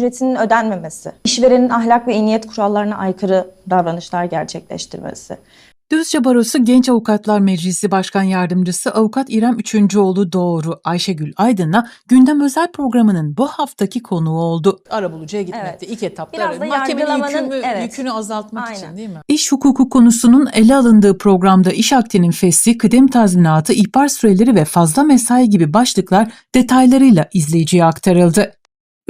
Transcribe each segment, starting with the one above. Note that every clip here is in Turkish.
ücretinin ödenmemesi, işverenin ahlak ve iyi niyet kurallarına aykırı davranışlar gerçekleştirmesi. Düzce Barosu Genç Avukatlar Meclisi Başkan Yardımcısı Avukat İrem Üçüncüoğlu Doğru Ayşegül Aydın'la Gündem Özel programının bu haftaki konuğu oldu. Arabulucuya gitmekte Evet. ilk etapta Biraz da mahkemenin yargılamanın- yükümü, evet. yükünü azaltmak Aynen. için değil mi? İş hukuku konusunun ele alındığı programda iş akdinin fesli, kıdem tazminatı, ihbar süreleri ve fazla mesai gibi başlıklar detaylarıyla izleyiciye aktarıldı.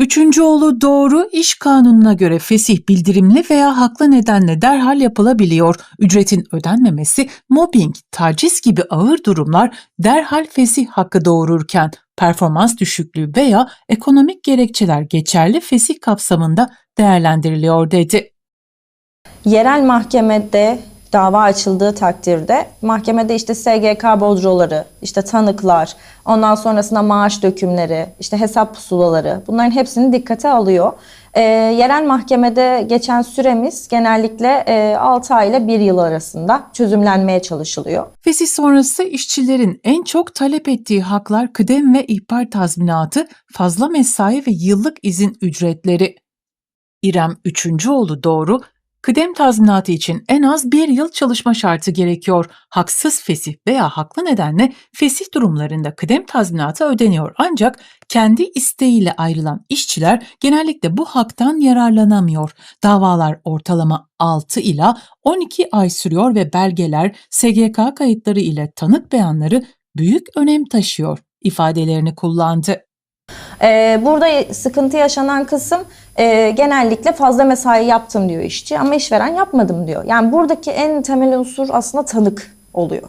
Üçüncüoğlu doğru iş kanununa göre fesih bildirimli veya haklı nedenle derhal yapılabiliyor. Ücretin ödenmemesi, mobbing, taciz gibi ağır durumlar derhal fesih hakkı doğururken performans düşüklüğü veya ekonomik gerekçeler geçerli fesih kapsamında değerlendiriliyor dedi. Yerel mahkemede dava açıldığı takdirde mahkemede işte SGK bodroları, işte tanıklar, ondan sonrasında maaş dökümleri, işte hesap pusulaları bunların hepsini dikkate alıyor. Ee, yerel mahkemede geçen süremiz genellikle e, 6 ay ile 1 yıl arasında çözümlenmeye çalışılıyor. Fesih sonrası işçilerin en çok talep ettiği haklar kıdem ve ihbar tazminatı, fazla mesai ve yıllık izin ücretleri. İrem Üçüncüoğlu doğru, kıdem tazminatı için en az bir yıl çalışma şartı gerekiyor. Haksız fesih veya haklı nedenle fesih durumlarında kıdem tazminatı ödeniyor. Ancak kendi isteğiyle ayrılan işçiler genellikle bu haktan yararlanamıyor. Davalar ortalama 6 ila 12 ay sürüyor ve belgeler, SGK kayıtları ile tanık beyanları büyük önem taşıyor ifadelerini kullandı. Ee, burada sıkıntı yaşanan kısım e, genellikle fazla mesai yaptım diyor işçi ama işveren yapmadım diyor. Yani buradaki en temel unsur aslında tanık oluyor.